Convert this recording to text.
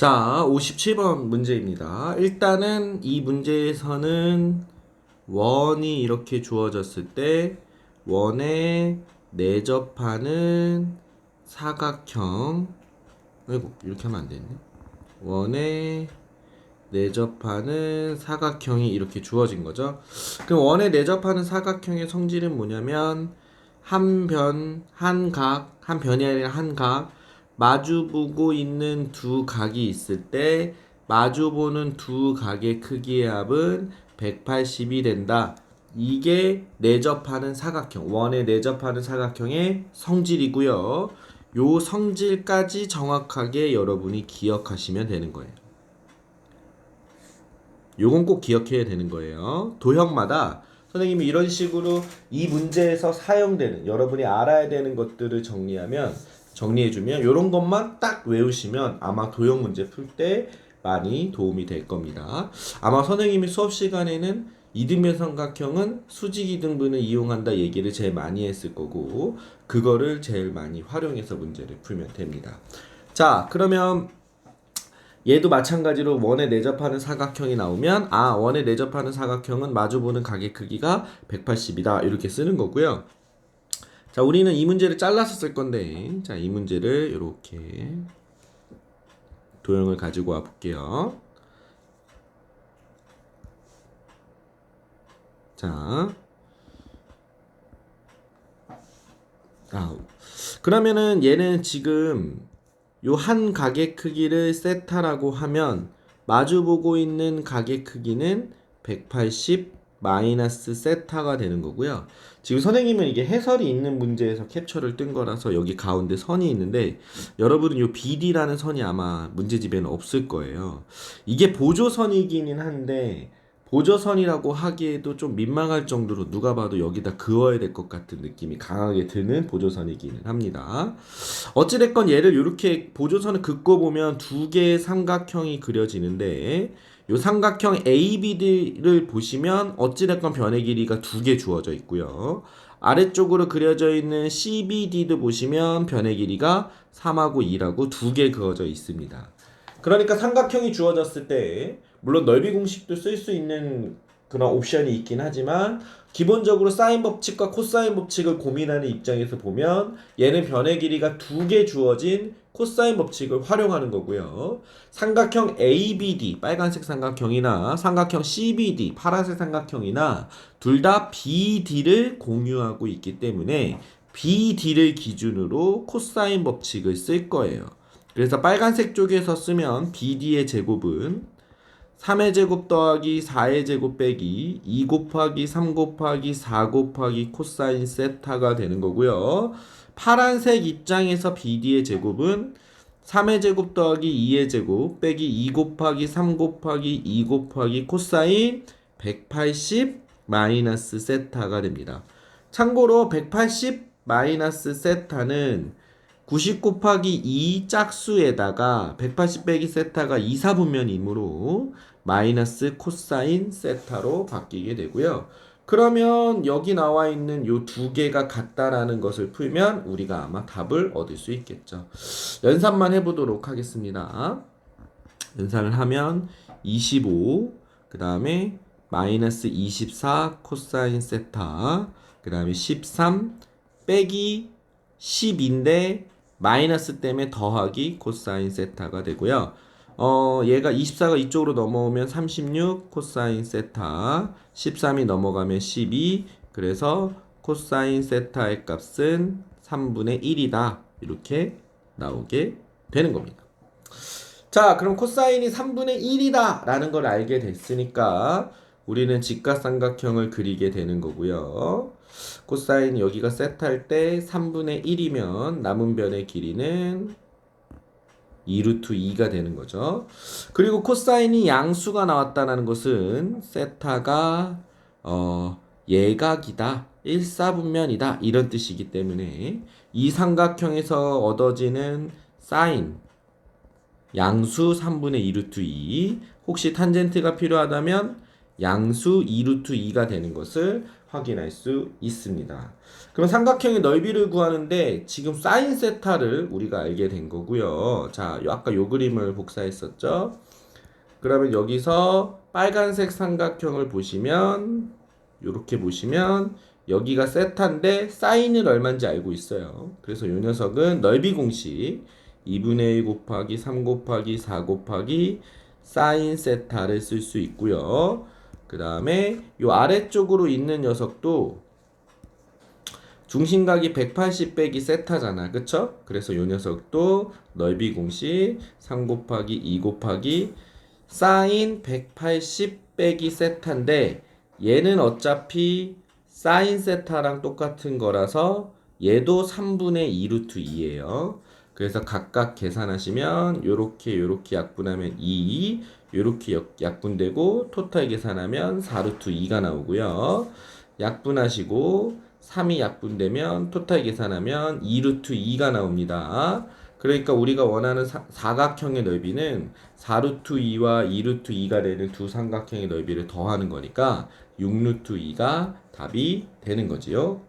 자, 57번 문제입니다. 일단은 이 문제에서는 원이 이렇게 주어졌을 때 원에 내접하는 사각형 아이고 이렇게 하면 안 되네. 원에 내접하는 사각형이 이렇게 주어진 거죠. 그럼 원에 내접하는 사각형의 성질은 뭐냐면 한 변, 한 각, 한 변이 아니라 한 각, 마주보고 있는 두 각이 있을 때 마주보는 두 각의 크기의 합은 180이 된다. 이게 내접하는 사각형, 원에 내접하는 사각형의 성질이고요. 요 성질까지 정확하게 여러분이 기억하시면 되는 거예요. 요건 꼭 기억해야 되는 거예요. 도형마다 선생님이 이런 식으로 이 문제에서 사용되는 여러분이 알아야 되는 것들을 정리하면 정리해주면 이런 것만 딱 외우시면 아마 도형 문제 풀 때 많이 도움이 될 겁니다. 아마 선생님이 수업 시간에는 이등변 삼각형은 수직 이등분을 이용한다 얘기를 제일 많이 했을 거고 그거를 제일 많이 활용해서 문제를 풀면 됩니다. 자 그러면 얘도 마찬가지로 원에 내접하는 사각형이 나오면 아 원에 내접하는 사각형은 마주보는 각의 크기가 180이다 이렇게 쓰는 거고요. 자 우리는 이 문제를 잘라서 쓸 건데. 자 이 문제를 이렇게 도형을 가지고 와 볼게요. 자. 아, 그러면은 얘는 지금 요한 각의 크기를 세타라고 하면 마주보고 있는 각의 크기는 180 마이너스 세타가 되는 거고요. 지금 선생님은 이게 해설이 있는 문제에서 캡처를 뜬 거라서 여기 가운데 선이 있는데 여러분은 요 BD라는 선이 아마 문제집에는 없을 거예요. 이게 보조선이기는 한데 보조선이라고 하기에도 좀 민망할 정도로 누가 봐도 여기다 그어야 될 것 같은 느낌이 강하게 드는 보조선이기는 합니다. 어찌됐건 얘를 이렇게 보조선을 긋고 보면 두 개의 삼각형이 그려지는데 이 삼각형 ABD를 보시면 어찌됐건 변의 길이가 두 개 주어져 있고요. 아래쪽으로 그려져 있는 CBD도 보시면 변의 길이가 3하고 2라고 두 개 그어져 있습니다. 그러니까 삼각형이 주어졌을 때 물론 넓이 공식도 쓸 수 있는 그런 옵션이 있긴 하지만 기본적으로 사인 법칙과 코사인 법칙을 고민하는 입장에서 보면 얘는 변의 길이가 두 개 주어진 코사인 법칙을 활용하는 거고요. 삼각형 ABD 빨간색 삼각형이나 삼각형 CBD 파란색 삼각형이나 둘 다 BD를 공유하고 있기 때문에 BD를 기준으로 코사인 법칙을 쓸 거예요. 그래서 빨간색 쪽에서 쓰면 BD의 제곱은 3의 제곱 더하기 4의 제곱 빼기 2 곱하기 3 곱하기 4 곱하기 코사인 세타가 되는 거고요. 파란색 입장에서 BD의 제곱은 3의 제곱 더하기 2의 제곱 빼기 2 곱하기 3 곱하기 2 곱하기 코사인 180 마이너스 세타가 됩니다. 참고로 180 마이너스 세타는 90 곱하기 2 짝수에다가 180 빼기 세타가 2, 4분면이므로 마이너스 코사인 세타로 바뀌게 되고요. 그러면 여기 나와 있는 요 두 개가 같다라는 것을 풀면 우리가 아마 답을 얻을 수 있겠죠. 연산만 해보도록 하겠습니다. 연산을 하면 25, 그 다음에 마이너스 24 코사인 세타, 그 다음에 13 빼기 10인데 마이너스 때문에 더하기 코사인 세타가 되고요. 어, 얘가 24가 이쪽으로 넘어오면 36 코사인 세타, 13이 넘어가면 12, 그래서 코사인 세타의 값은 3분의 1이다. 이렇게 나오게 되는 겁니다. 자, 그럼 코사인이 3분의 1이다 라는 걸 알게 됐으니까 우리는 직각삼각형을 그리게 되는 거고요. 코사인 여기가 세트할 때 3분의 1이면 남은 변의 길이는 2루트 2가 되는 거죠. 그리고 코사인이 양수가 나왔다는 것은 세타가 어 예각이다. 1사분면이다. 이런 뜻이기 때문에 이 삼각형에서 얻어지는 사인 양수 3분의 2루트 2 혹시 탄젠트가 필요하다면 양수 2루트 2가 되는 것을 확인할 수 있습니다. 그럼 삼각형의 넓이를 구하는데 지금 사인 세타를 우리가 알게 된 거고요. 자, 요 아까 요 그림을 복사했었죠. 그러면 여기서 빨간색 삼각형을 보시면 요렇게 보시면 여기가 세타인데 사인은 얼마인지 알고 있어요. 그래서 요 녀석은 넓이 공식 2분의 1 곱하기 3 곱하기 4 곱하기 사인 세타를 쓸 수 있고요. 그 다음에 요 아래쪽으로 있는 녀석도 중심각이 180 빼기 세타잖아. 그쵸? 그래서 요 녀석도 넓이 공식 3 곱하기 2 곱하기 사인 180 빼기 세타인데 얘는 어차피 사인 세타랑 똑같은 거라서 얘도 3분의 2 루트 2예요. 그래서 각각 계산하시면 요렇게 요렇게 약분하면 2, 요렇게 역- 약분되고 토탈 계산하면 4 루트 2가 나오고요. 약분하시고 3이 약분되면 토탈 계산하면 2 루트 2가 나옵니다. 그러니까 우리가 원하는 사, 사각형의 넓이는 4 루트 2와 2 루트 2가 되는 두 삼각형의 넓이를 더하는 거니까 6 루트 2가 답이 되는 거지요.